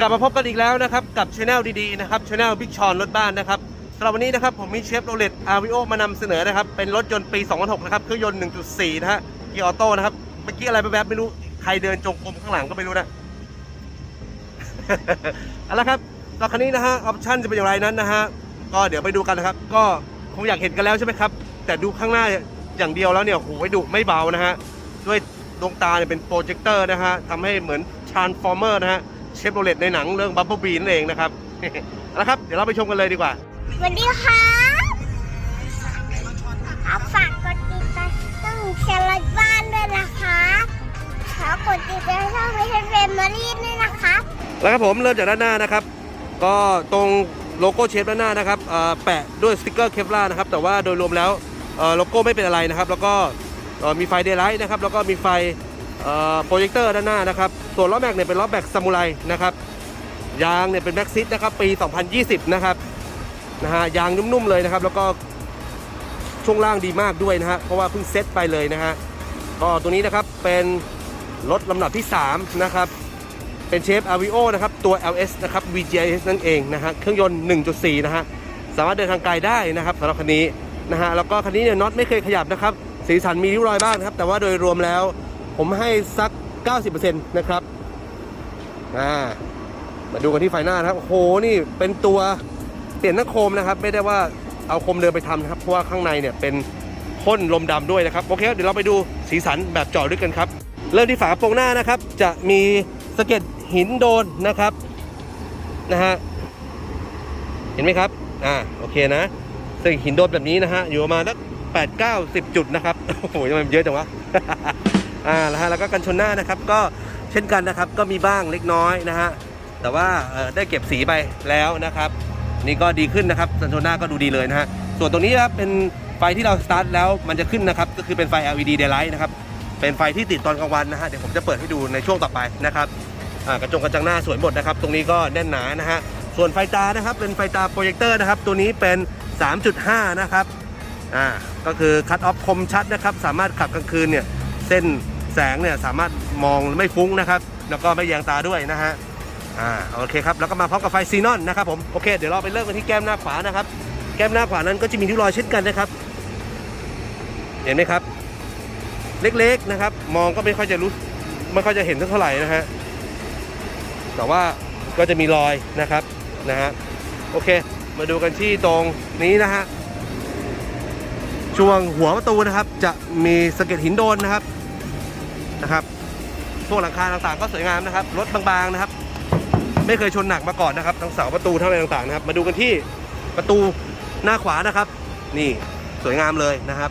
กลับมาพบกันอีกแล้วนะครับ กับช anel ดีๆนะครับช anel บิ๊กชอนรถบ้านนะครับสำหรับวันนี้นะครับผมมีเชฟโรเลตอาวิโอมานำเสนอนะครับ เป็นรถยนต์ปี 2006 นะครับ เครื่องยนต์ 1.4 นะฮะเกียร์ออโต้นะครับ เมื่อกี้อะไรแบบๆไม่รู้ ใครเดินจงกรมข้างหลังก็ไม่รู้นะ เอาละครับต่อคันนี้นะฮะออปชั่นจะเป็นอย่างไรนั้นนะฮะก็เดี๋ยวไปดูกันนะครับ ก็คงอยากเห็นกันแล้วใช่ไหมครับ แต่ดูข้างหน้าอย่างเดียวแล้วเนี่ยโหยดุไม่เบานะฮะด้วยดวงตาเนี่ยเป็นโปรเจคเตอร์นะฮะทำให้เหมือนชานฟอร์เมอร์นะฮะ เชฟโรเลตในหนังเรื่องบับเบิลบีนั่นเองนะครับเอาละครับ เดี๋ยวเราไปชมกันเลยดีกว่าสวัสดีครับครับฝากกดติดตามช่องเชลล์บ้านด้วยนะครับขอกดติดตามช่องไม่ใช่เฟรมมารีด้วยนะครับแล้วครับผมเริ่มจากด้านหน้านะครับ ก็ตรงโลโก้เชฟด้านหน้านะครับเอ่อแปะด้วยสติกเกอร์เคปลานะครับ แต่ว่าโดยรวมแล้วเอ่อโลโก้ไม่เป็นอะไรนะครับ แล้วก็เอ่อมีไฟเดย์ไลท์นะครับ แล้วก็มีไฟ โปรเจคเตอร์ด้านหน้านะครับ ส่วนล้อแม็กเนี่ยเป็นล้อแม็กซามูไรนะครับ ยางเนี่ยเป็นแม็กซิสนะครับปี 2020 นะครับ นะฮะ ยางนุ่มๆเลยนะครับ แล้วก็ช่วงล่างดีมากด้วยนะฮะ เพราะว่าเพิ่งเซ็ตไปเลยนะฮะ ก็ตัวนี้นะครับเป็นรถลำดับที่ 3 นะครับ เป็นเชฟ a v i o นะครับ ตัว LS นะครับ VGIS นั่นเองนะฮะ เครื่องยนต์ 1.4 นะฮะ สามารถเดินทางไกลได้นะครับสำหรับคันนี้นะฮะ แล้วก็คันนี้เนี่ยน็อตไม่เคยขยับนะครับ สีสันมีริ้วรอยบ้างนะครับ แต่ว่าโดยรวมแล้ว ผมให้สัก 90%นะครับอ่ามาดูกันที่ไฟหน้านะครับโหนี่เป็นตัวเปลี่ยนหน้าโคมนะครับ ไม่ได้ว่าเอาโคมเดิมไปทำนะครับ เพราะว่าข้างในเนี่ยเป็นพ่นลมดำด้วยนะครับ โอเค เดี๋ยวเราไปดูสีสันแบบเจาะด้วยกันครับ เริ่มที่ฝากระโปรงหน้านะครับ จะมีสะเก็ดหินโดนนะครับนะฮะเห็นไหมครับอ่าโอเคนะสะเก็ดหินโดนแบบนี้นะฮะอยู่ประมาณสักแปดเก้าสิบจุดนะครับโอ้โหทำไมมันเยอะจังวะ อ่าแล้วฮะแล้วก็กันชนหน้านะครับก็เช่นกันนะครับก็มีบ้างเล็กน้อยนะฮะแต่ว่าได้เก็บสีไปแล้วนะครับ นี่ก็ดีขึ้นนะครับสันโชหน้าก็ดูดีเลยนะฮะส่วนตรงนี้ครับเป็นไฟที่เราสตาร์ทแล้วมันจะขึ้นนะครับก็คือเป็นไฟ LED daylight นะครับเป็นไฟที่ติดตอนกลางวันนะฮะเดี๋ยวผมจะเปิดให้ดูในช่วงต่อไปนะครับอ่ากระจงกระจังหน้าสวยหมดนะครับ ตรงนี้ก็แน่นหนานะฮะส่วนไฟตานะครับเป็นไฟตาโปรเจคเตอร์นะครับตัวนี้เป็น 3.5 นะครับอ่าก็คือคัตออฟคมชัดนะครับ สามารถขับกลางคืนเนี่ยเส้น แสงเนี่ยสามารถมองไม่ฟุ้งนะครับ แล้วก็ไม่แยงตาด้วยนะฮะอ่าโอเคครับแล้วก็มาพร้อมกับไฟซีนอนนะครับผมโอเคเดี๋ยวเราไปเริ่มกันที่แก้มหน้าขวานะครับ แก้มหน้าขวานั้นก็จะมีริ้วรอยเช่นกันนะครับ เห็นไหมครับ เล็กๆนะครับ มองก็ไม่ค่อยจะรู้ไม่ค่อยจะเห็นเท่าไหร่นะฮะแต่ว่าก็จะมีรอยนะครับนะฮะโอเค มาดูกันที่ตรงนี้นะฮะช่วงหัวประตูนะครับ จะมีสะเก็ดหินโดนนะครับ นะครับพวกหลังคาต่างๆก็สวยงามนะครับ รถบางๆนะครับ ไม่เคยชนหนักมาก่อนนะครับทั้งเสาประตูทั้งอะไรต่างๆนะครับ มาดูกันที่ประตูหน้าขวานะครับ นี่สวยงามเลยนะครับ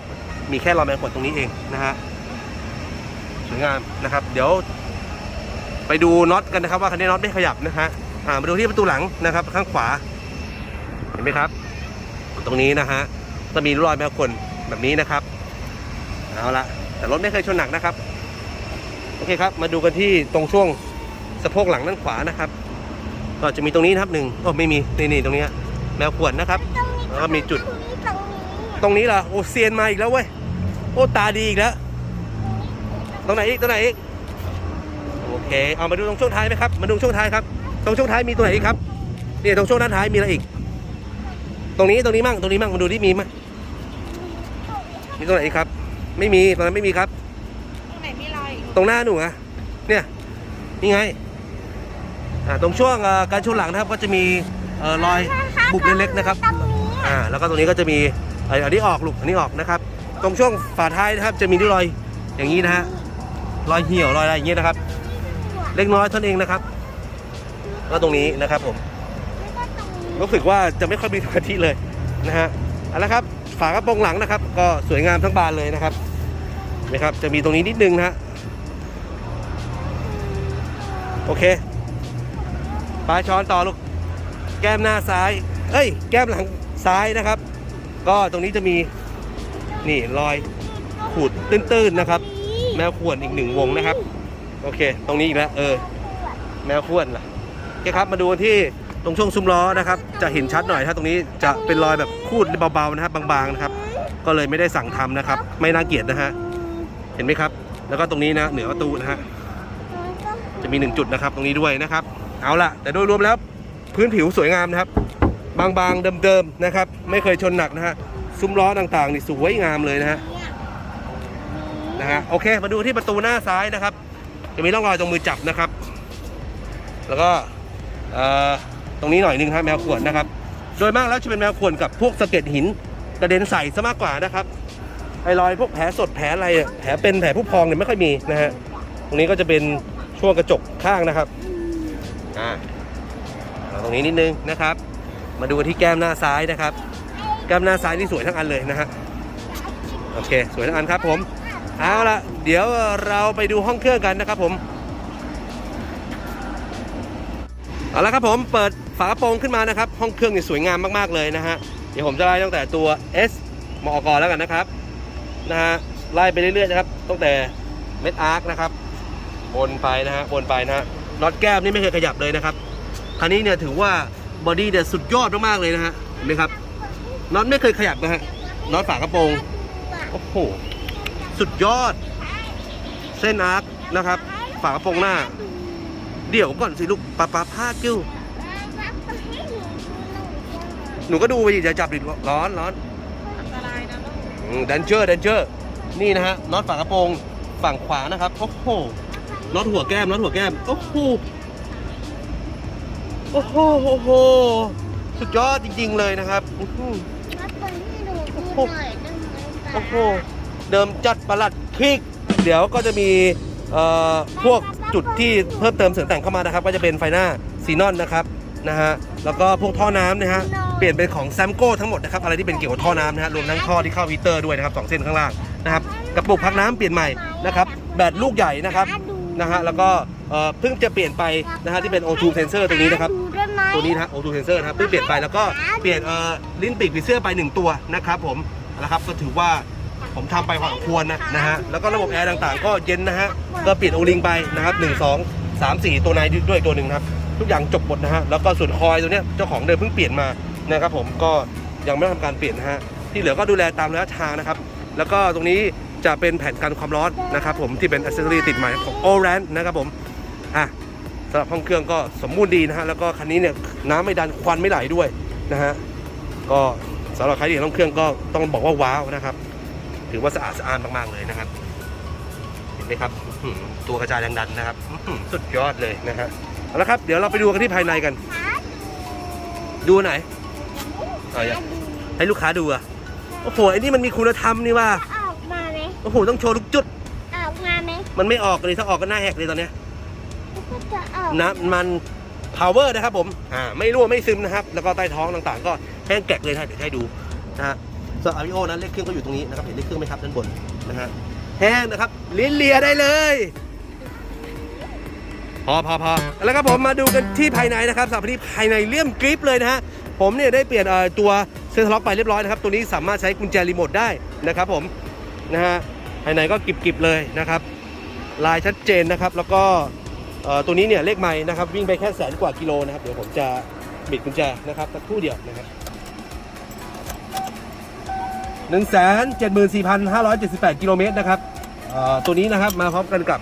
มีแค่รอยแมงขวดตรงนี้เองนะฮะสวยงามนะครับ เดี๋ยว ไปดูน็อตกันนะครับ ว่าคันนี้น็อตไม่ขยับนะฮะอ่ามาดูที่ประตูหลังนะครับ ข้างขวา เห็นไหมครับ ตรงนี้นะฮะจะมีรอยแมวขนแบบนี้นะครับเอาละแต่รถไม่เคยชนหนักนะครับ โอเคครับ มาดูกันที่ตรงช่วงสะโพกหลังด้านขวานะครับ ก็จะมีตรงนี้นะครับหนึ่งโอ้ไม่มีนี่นี่ตรงนี้แมวขวนนะครับตรงนี้แล้วก็มีจุด ตรงนี้ตรงนี้ตรงนี้เหรอโอ้เซียนมาอีกแล้วเว้ยโอ้ตาดีอีกแล้วตรงไหนอีกตรงไหนอีกโอเคเอามาดูตรงช่วงท้ายไหมครับมาดูช่วงท้ายครับ ตรงช่วงท้ายมีตัวไหนอีกครับเนี่ยตรงช่วงด้านท้ายมีอะไรอีก ตรงนี้ตรงนี้มั่งตรงนี้มั่งมาดูที่มีมั้ยมีตรงไหนอีกครับ ไม่มีตรงนั้นไม่มีครับ ตรงหน้าหนูอะเนี่ยนี่ไงอ่าตรงช่วงเอ่อการชนหลังนะครับก็จะมีเอ่อรอยบุบเล็กๆนะครับตรงนี้อ่าแล้วก็ตรงนี้ก็จะมีเอ่ออันนี้ออกลูกอันนี้ออกนะครับ ตรงช่วงฝาท้ายนะครับจะมีด้วยรอยอย่างนี้นะฮะรอยเหี่ยวรอยอะไรอย่างนี้นะครับ เล็กน้อยเท่านั้นเองนะครับแล้วตรงนี้นะครับผมแล้วก็ตรงนี้รู้สึกว่าจะไม่ค่อยมีสมาธิเลยนะฮะเอาละครับฝากระโปรงหลังนะครับ ก็สวยงามทั้งบานเลยนะครับนะครับ จะมีตรงนี้นิดนึงนะฮะ โอเคปลาช้อนต่อลูก แก้มหน้าซ้าย เอ้ย แก้มหลังซ้ายนะครับ ก็ตรงนี้จะมี นี่รอยขูดตื้นๆนะครับ แมวข่วนอีกหนึ่งวงนะครับ โอเค ตรงนี้อีกแล้ว เออ แมวข่วนล่ะโอเคครับ มาดูที่ตรงช่วงซุ้มล้อนะครับ จะเห็นชัดหน่อยถ้าตรงนี้จะเป็นรอยแบบคูดเบาๆนะครับ บางๆนะครับ ก็เลยไม่ได้สั่งทำนะครับ ไม่น่าเกลียดนะฮะ เห็นไหมครับ แล้วก็ตรงนี้นะเหนือประตูนะฮะ จะมีหนึ่งจุดนะครับตรงนี้ด้วยนะครับ เอาละแต่โดยรวมแล้วพื้นผิวสวยงามนะครับ บางๆเดิมๆนะครับ ไม่เคยชนหนักนะฮะซุ้มล้อต่างๆนี่สวยงามเลยนะฮะนะฮะโอเค มาดูที่ประตูหน้าซ้ายนะครับ จะมีร่องรอยตรงมือจับนะครับ แล้วก็เอ่อตรงนี้หน่อยหนึงครับแมวขวดนะครับ โดยมากแล้วจะเป็นแมวขวดกับพวกสะเก็ดหินกระเด็นใส่ซะมากกว่านะครับไอ้รอยพวกแผลสดแผลอะไรแผลเป็นแผลผู้พองเนี่ยไม่ค่อยมีนะฮะตรงนี้ก็จะเป็น ช่วงกระจกข้างนะครับอ่าตรงนี้นิดนึงนะครับ มาดูที่แก้มหน้าซ้ายนะครับ แก้มหน้าซ้ายนี่สวยทั้งอันเลยนะฮะโอเค สวยทั้งอันครับผมเอาละเดี๋ยวเราไปดูห้องเครื่องกันนะครับผมเอาละครับผมเปิดฝากระโปรงขึ้นมานะครับ ห้องเครื่องนี่สวยงามมากๆเลยนะฮะเดี๋ยวผมจะไล่ตั้งแต่ตัว S มอกรแล้วกันนะครับนะฮะไล่ไปเรื่อยๆนะครับตั้งแต่เม็ดอาร์คนะครับ บนไปนะฮะบนไปนะฮะน็อตแก้มนี่ไม่เคยขยับเลยนะครับคันนี้เนี่ยถือว่าบอดี้เนี่ยสุดยอดมากๆเลยนะฮะเห็นไหมครับน็อตไม่เคยขยับนะฮะน็อตฝากระโปรงโอ้โหสุดยอด เส้นอาร์คนะครับ ฝากระโปรงหน้า เดี๋ยวก่อนสิลูกปาปาผ้ากิ้วหนูก็ดูไปดิจะจับดิร้อนร้อนอันตรายนะลูกดันเจอร์ดันเจอร์นี่นะฮะน็อตฝากระโปรงฝั่งขวานะครับโอ้โห น็อตหัวแก้มน็อตหัวแก้ม โอ้โห โอ้โห โอ้โห สุดยอดจริง ๆ เลยนะครับอื้อหือโอ้โห เดิมจัดประหลัดคลิก เดี๋ยวก็จะมีเอ่อพวกจุดที่เพิ่มเติมเสริมแต่งเข้ามานะครับ ก็จะเป็นไฟหน้าซีนอนนะครับนะฮะ แล้วก็พวกท่อน้ำนะฮะ เปลี่ยนเป็นของแซมโก้ทั้งหมดนะครับ อะไรที่เป็นเกี่ยวกับท่อน้ำนะฮะ รวมทั้งท่อที่เข้าฮีเตอร์ด้วยนะครับสองเส้นข้างล่างนะครับ กระปุกพักน้ำเปลี่ยนใหม่นะครับ แบตลูกใหญ่นะครับ นะฮะแล้วก็เอ่อเพิ่งจะเปลี่ยนไปนะฮะที่เป็น O2 sensor ตรงนี้นะครับ ตัวนี้นะฮะ O2 sensor นะครับเพิ่งเปลี่ยนไปแล้วก็เปลี่ยนเอ่อลิ้นปีกผีเสื้อไป1ตัวนะครับผมนะครับก็ถือว่าผมทำไปพอสมควรนะนะฮะแล้วก็ระบบแอร์ต่างๆ ก็เย็นนะฮะก็เปลี่ยนโอลิงไปนะครับ1 2 3 4ตัวในด้วยตัวหนึ่งครับทุกอย่างจบหมดนะฮะแล้วก็ส่วนคอยตัวเนี้ยเจ้าของเดิมเพิ่งเปลี่ยนมานะครับผมก็ยังไม่ได้ทำการเปลี่ยนนะฮะที่เหลือก็ดูแลตามระยะทางนะครับ แล้วก็ตรงนี้ จะเป็นแผ่นกันความร้อนนะครับผมที่เป็นอัซเซอรี่ติดใหม่ของ o r a n นะครับผมอะสำหรับห้องเครื่องก็สมบูรณ์ดีนะฮะแล้วก็คันนี้เนี่ยน้ำไม่ดันควันไม่ไหลด้วยนะฮะก็สำหรับใครที่เห็นห้องเครื่องก็ต้องบอกว่าว้าวนะครับ ถือว่าสะอาดสะอ้านมากๆเลยนะครับเห็นไหมครับอื้อหือตัวกระจายแรงดันนะครับอื้อหือสุดยอดเลยนะฮะเอาละครับเดี๋ยวเราไปดูกันที่ภายในกัน ดูไหนเอาอย่าให้ลูกค้าดูอะโอ้โหไอ้นี่มันมีคุณธรรมนี่ว่าออกมาไหม โอ้โหต้องโชว์ทุกจุด ออกมาไหมมันไม่ออกเลยถ้าออกก็หน้าแหกเลยตอนเนี้ยก็จะออกน้ำมัน power นะครับผมอ่าไม่รั่วไม่ซึมนะครับ แล้วก็ใต้ท้องต่างๆ ก็แห้งแกะเลยนะเดี๋ยวให้ดูนะฮะส่วนอาริโอนั้นเลขเครื่องก็อยู่ตรงนี้นะครับเห็นเลขเครื่องไหมครับด้านบนนะฮะแห้งนะครับลิ้นเลียได้เลย พอพอพอแล้วครับผมมาดูกันที่ภายในนะครับสำหรับที่ภายในเลี่ยมกริปเลยนะฮะผมเนี่ยได้เปลี่ยนเอ่อตัวเซ็นทรัลล็อกไปเรียบร้อยนะครับตัวนี้สามารถใช้กุญแจรีโมทได้นะครับผมนะฮะ ภายในก็กริบๆเลยนะครับ ลายชัดเจนนะครับ แล้วก็ตัวนี้เนี่ยเลขไม้นะครับ วิ่งไปแค่แสนกว่ากิโลนะครับ เดี๋ยวผมจะบิดกุญแจนะครับสักครู่เดียวนะครับหนึ่งแสนเจ็ดหมื่นสี่พันห้าร้อยเจ็ดสิบแปดกิโลเมตรนะครับตัวนี้นะครับมาพร้อมกันกับ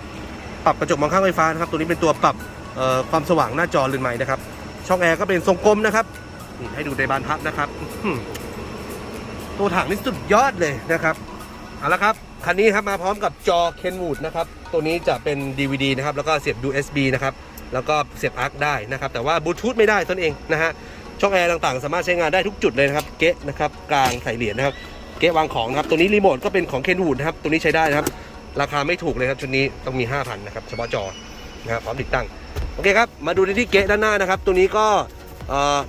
ปรับกระจกมองข้างไฟฟ้านะครับ ตัวนี้เป็นตัวปรับความสว่างหน้าจอเรือนใหม่นะครับ ช่องแอร์ก็เป็นทรงกลมนะครับให้ดูในบานพับนะครับ ตัวถังนี่สุดยอดเลยนะครับ เอาละครับ คันนี้ครับมาพร้อมกับจอ Kenwood นะครับ ตัวนี้จะเป็น DVD นะครับ แล้วก็เสียบ USB นะครับ แล้วก็เสียบอาร์คได้นะครับ แต่ว่าบลูทูธไม่ได้ตนเองนะฮะ ช่องแอร์ต่างๆ สามารถใช้งานได้ทุกจุดเลยนะครับ เก๊ะนะครับ กลางใส่เหรียญนะครับ เก๊ะวางของนะครับ ตัวนี้รีโมทก็เป็นของ Kenwood นะครับ ตัวนี้ใช้ได้นะครับ ราคาไม่ถูกเลยครับ ชุดนี้ต้องมี 5,000นะครับ เฉพาะจอ นะครับ พร้อมติดตั้ง โอเคครับ มาดูในที่เก๊ะด้านหน้านะครับ ตัวนี้ก็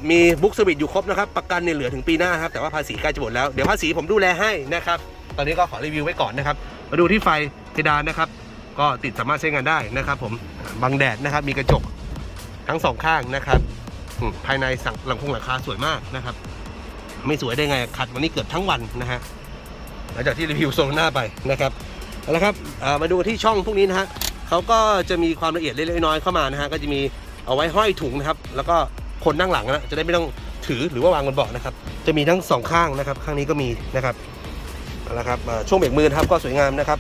มีบุ๊กสวิตอยู่ครบนะครับ ประกันเนี่ยเหลือถึงปีหน้าครับ แต่ว่าภาษีใกล้จะหมดแล้ว เดี๋ยวภาษีผมดูแลให้นะครับ ตอนนี้ก็ขอรีวิวไว้ก่อนนะครับ มาดูที่ไฟเพดานนะครับ ก็ติดสามารถใช้งานได้นะครับผมบังแดดนะครับ มีกระจกทั้งสองข้างนะครับภายในสั่งหลังคงหลังคาสวยมากนะครับ ไม่สวยได้ไงขัดวันนี้เกือบทั้งวันนะฮะหลังจากที่รีวิวโซนหน้าไปนะครับเอาละครับมาดูที่ช่องพวกนี้นะฮะเขาก็จะมีความละเอียดเล็กน้อยเข้ามานะฮะก็จะมีเอาไว้ห้อยถุงนะครับ แล้วก็คนนั่งหลังนะจะได้ไม่ต้องถือหรือว่าวางบนเบาะนะครับ จะมีทั้งสองข้างนะครับ ข้างนี้ก็มีนะครับ เอาละครับช่วงเบรกมือนะครับก็สวยงามนะครับ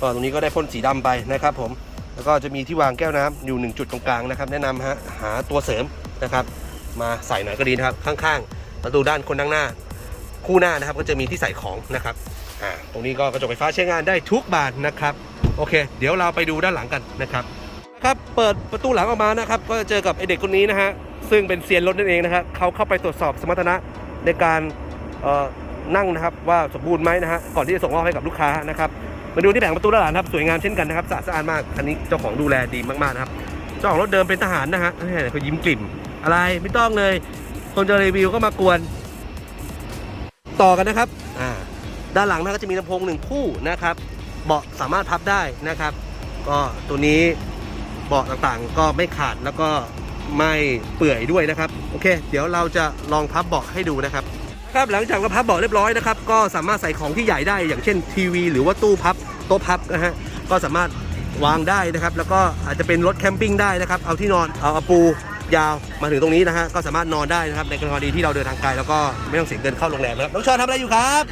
ก็ตรงนี้ก็ได้พ่นสีดำไปนะครับ ผมแล้วก็จะมีที่วางแก้วน้ำอยู่หนึ่งจุดตรงกลางนะครับ แนะนำฮะหาตัวเสริมนะครับ มาใส่หน่อยก็ดีนะครับ ข้างๆ ประตูด้านคนนั่งหน้า คู่หน้านะครับ ก็จะมีที่ใส่ของนะครับอ่าตรงนี้ก็กระจกไฟฟ้าใช้งานได้ทุกบานนะครับ โอเค เดี๋ยวเราไปดูด้านหลังกันนะครับครับเปิดประตูหลังออกมานะครับ ก็จะเจอกับไอเด็กคนนี้นะฮะซึ่งเป็นเซียนรถนั่นเองนะครับเขาเข้าไปตรวจสอบสมรรถนะในการเอ่อ นั่งนะครับว่าสมบูรณ์ไหมนะฮะก่อนที่จะส่งมอบให้กับลูกค้านะครับมาดูที่แผงประตูด้านหลังครับสวยงามเช่นกันนะครับสะอาดสะอาดมากคันนี้เจ้าของดูแลดีมากๆนะครับเจ้าของรถเดิมเป็นทหารนะฮะเฮ้ยเขายิ้มกลิ่มอะไรไม่ต้องเลย คนจะรีวิวก็มากวน ต่อกันนะครับอ่าด้านหลังนะก็จะมีลำโพงหนึ่งคู่นะครับ เบาะสามารถพับได้นะครับ ก็ตัวนี้เบาะต่างๆ ก็ไม่ขาดแล้วก็ไม่เปื่อยด้วยนะครับ โอเค เดี๋ยวเราจะลองพับเบาะให้ดูนะครับ ครับหลังจากเราพับเบาะเรียบร้อยนะครับก็สามารถใส่ของที่ใหญ่ได้อย่างเช่นทีวี หรือว่าตู้พับโต๊ะพับนะฮะก็สามารถวางได้นะครับ แล้วก็อาจจะเป็นรถแคมปิ้งได้นะครับ เอาที่นอนเอาอาปูยาวมาถึงตรงนี้นะฮะก็สามารถนอนได้นะครับในกรณีที่เราเดินทางไกลแล้วก็ไม่ต้องเสียเงินเข้าโรงแรมนะครับน้องชอนทำอะไรอยู่ครับ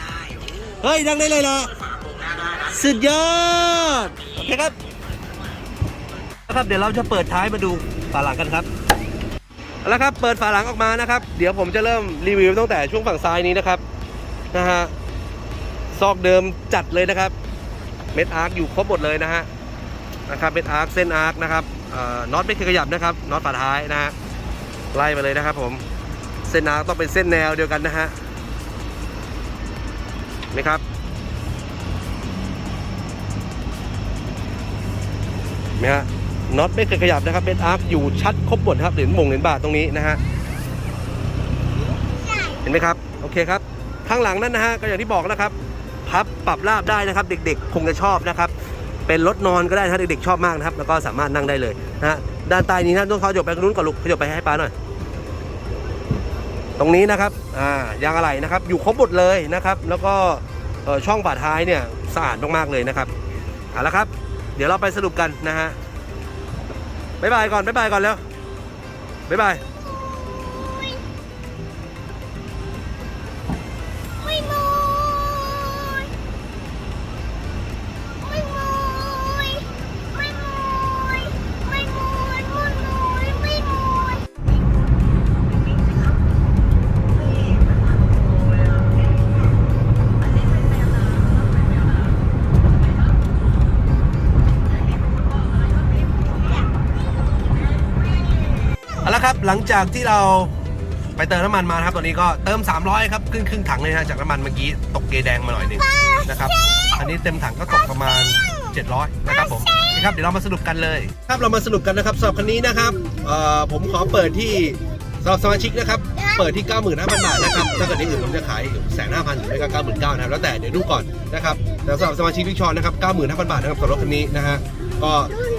เฮ้ยนั่งได้เลยเหรอสุดยอดโอเคครับนะครับเดี๋ยวเราจะเปิดท้ายมาดูฝาหลังกันครับ เอาละครับเปิดฝาหลังออกมานะครับ เดี๋ยวผมจะเริ่มรีวิวตั้งแต่ช่วงฝั่งซ้ายนี้นะครับนะฮะซอกเดิมจัดเลยนะครับเม็ดอาร์คอยู่ครบหมดเลยนะฮะนะครับเม็ดอาร์คเส้นอาร์คนะครับเอ่อน็อตไม่เคยขยับนะครับน็อตฝาท้ายนะฮะไล่มาเลยนะครับผมเส้นอาร์คต้องเป็นเส้นแนวเดียวกันนะฮะเห็นะครับเห็นไหมฮะ น็อตไม่เคยขยับนะครับเม็ดอาร์คอยู่ชัดครบหมดครับเหรียญมงเหรียญบาทตรงนี้นะฮะเห็นไหมครับโอเคครับข้างหลังนั้นนะฮะก็อย่างที่บอกนะครับพับปรับราบได้นะครับเด็กๆ คงจะชอบนะครับ เป็นรถนอนก็ได้นะเด็กๆชอบมากนะครับ แล้วก็สามารถนั่งได้เลยนะฮะด้านใต้นี้นะต้องเขาหยบไปรงนู้นก่อนลูกเขาหยบไปให้ป้าหน่อยตรงนี้นะครับอ่ายางอะไหล่นะครับ อยู่ครบหมดเลยนะครับ แล้วก็ช่องฝาท้ายเนี่ยสะอาดมากๆเลยนะครับเอาละครับ เดี๋ยวเราไปสรุปกันนะฮะ บ๊ายบายก่อนบ๊ายบายก่อนแล้วบ๊ายบาย เอาละครับหลังจากที่เราไปเติมน้ำมันมานะครับตอนนี้ก็เติม 300 ครับครึ่งครึ่งถังเลยนะจากน้ำมันเมื่อกี้ตกเกแดงมาหน่อยหนึงนะครับ อันนี้เต็มถังก็ตกประมาณ 700 นะครับผมนะครับเดี๋ยวเรามาสรุปกันเลยครับเรามาสรุปกันนะครับสำหรับคันนี้นะครับเอ่อผมขอเปิดที่สำหรับสมาชิกนะครับ เปิดที่ 95,000 บาทนะครับถ้าเกิดที่อื่นผมจะขายแสนห้าพันหรือไม่ก็99,000นะครับแล้วแต่เดี๋ยวดูก่อนนะครับแต่สำหรับสมาชิกพิกชอนนะครับ 95,000 บาทนะครับสำหรับรถคันนี้นะฮะก็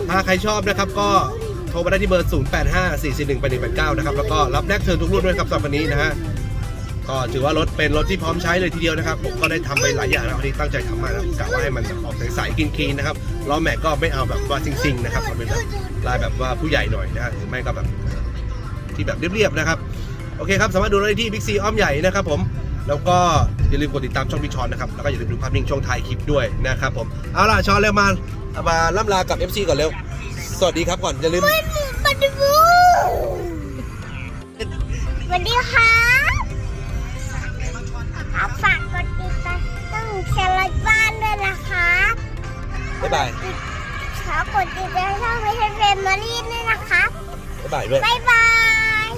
ถ้าใครชอบนะครับก็โทรมาได้ที่เบอร์ 0 8 5 4 4 1 8 1 8 9 นะครับ แล้วก็รับแลกเทิร์นทุกรุ่นด้วยครับสำหรับวันนี้นะฮะ ก็ถือว่ารถเป็นรถที่พร้อมใช้เลยทีเดียวนะครับ ผมก็ได้ทำไปหลายอย่างนะครับวันนี้ตั้งใจทำมากนะครับกะว่าให้มันออกใสๆกินคีนๆนะครับล้อแม็กก็ไม่เอาแบบว่าซิงๆนะครับเอาเป็นแบบลายแบบว่าผู้ใหญ่หน่อยนะฮะหรือไม่ก็แบบที่แบบเรียบๆนะครับ โอเคครับ สามารถดูได้ที่บิ๊กซีอ้อมใหญ่นะครับผม แล้วก็อย่าลืมกดติดตามช่องบิ๊กชอนนะครับ แล้วก็อย่าลืมดูภาพนิ่งช่องท้ายคลิปด้วยนะครับผม เอาล่ะชอนเร็วมา มาล่ำลากับ FC ก่อนเร็ว สวัสดีครับก่อนอย่าลืมไม่มูบัดบูสวัสดีค่ะเอฝากกดติดตามต้องแชร์ไลค์บ้านด้วยนะคะบ๊ายบายขอกดติดตามช่องไม่ใช่เฟรมมารีด้วยนะคะบ๊ายบายด้วยบ๊ายบาย